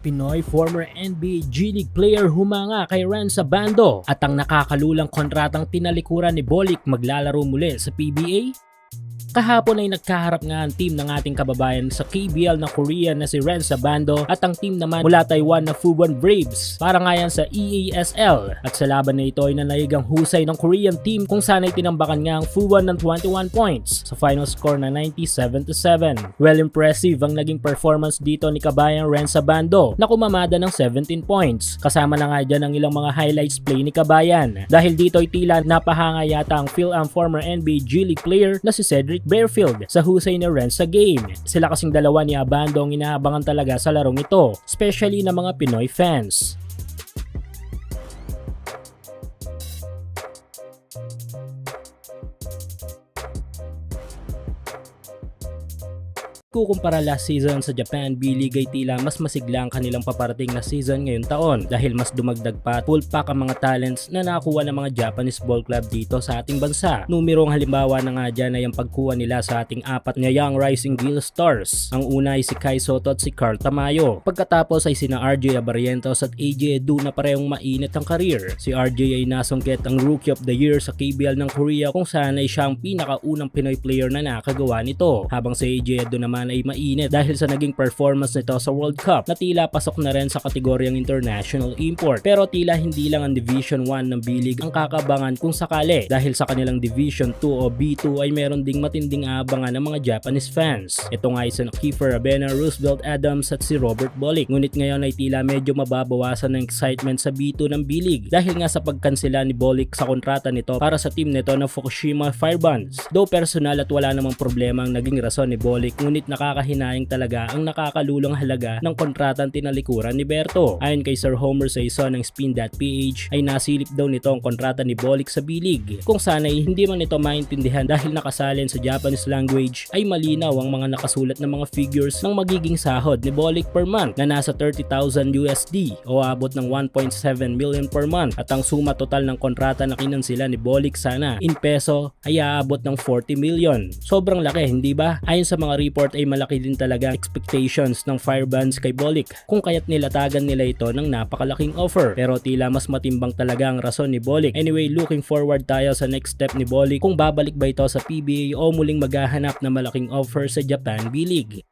Pinoy former NBA G League player humanga kay Ren Sabando at ang nakakalulang kontratang tinalikuran ni Bolik maglalaro muli sa PBA? Kahapon ay nagkaharap nga ang team ng ating kababayan sa KBL na Korean na si Ren Sabando at ang team naman mula Taiwan na Fubon Braves. Para nga yan sa EASL at sa laban na ito ay nanayig ang husay ng Korean team kung saan ay tinambakan nga ang Fubon ng 21 points sa final score na 97 to 7. Well impressive ang naging performance dito ni kabayan Ren Sabando na kumamada ng 17 points. Kasama na nga dyan ang ilang mga highlights play ni kabayan. Dahil dito ay tila napahanga yata ang Phil-Am former NBA G League player na si Cedric Bearfield sa husay ni Ren sa game. Sila kasing dalawa ni Abando ang inaabangan talaga sa larong ito, especially ng mga Pinoy fans. Kukumpara last season sa Japan B-League ay tila mas masigla ang kanilang paparating na season ngayong taon dahil mas dumagdag pa at full pack ang mga talents na nakuha ng mga Japanese ball club dito sa ating bansa. Numerong halimbawa na nga dyan ay ang pagkuha nila sa ating apat na young rising Gill Stars. Ang una ay si Kai Soto at si Carl Tamayo. Pagkatapos ay sina RJ Abarientos at AJ Edu na parehong mainit ang career. Si RJ ay nasungkit ang Rookie of the Year sa KBL ng Korea kung saan ay siya ang pinakaunang Pinoy player na nakagawa nito. Habang si AJ Edu naman ay mainit dahil sa naging performance nito sa World Cup na tila pasok na rin sa kategoryang international import. Pero tila hindi lang ang Division 1 ng B-League ang kakabangan kung sakali dahil sa kanilang Division 2 o B2 ay meron ding matinding aabangan ng mga Japanese fans. Ito nga ay si Kiefer Abena, Roosevelt Adams at si Robert Bolick. Ngunit ngayon ay tila medyo mababawasan ng excitement sa B2 ng B-League dahil nga sa pagkansela ni Bolick sa kontrata nito para sa team nito ng Fukushima Firebunds. Though personal at wala namang problema ang naging rason ni Bolick ngunit nakakahinayang talaga ang nakakalulong halaga ng kontratang tinalikuran ni Berto. Ayon kay Sir Homer Saison ng Spin.ph ay nasilip daw nito ang kontrata ni Bolick sa B-League kung sana ay hindi man ito maintindihan dahil nakasalin sa Japanese language ay malinaw ang mga nakasulat na mga figures ng magiging sahod ni Bolick per month na nasa 30,000 USD o abot ng 1.7 million per month at ang suma total ng kontrata na kinansila ni Bolick sana in peso ay aabot ng 40 million. Sobrang laki, hindi ba? Ayon sa mga report ay malaki din talaga expectations ng Firebands kay Bolick kung kaya't nilatagan nila ito ng napakalaking offer. Pero tila mas matimbang talaga ang rason ni Bolick. Anyway, looking forward tayo sa next step ni Bolick kung babalik ba ito sa PBA o muling maghahanap ng malaking offer sa Japan B-League.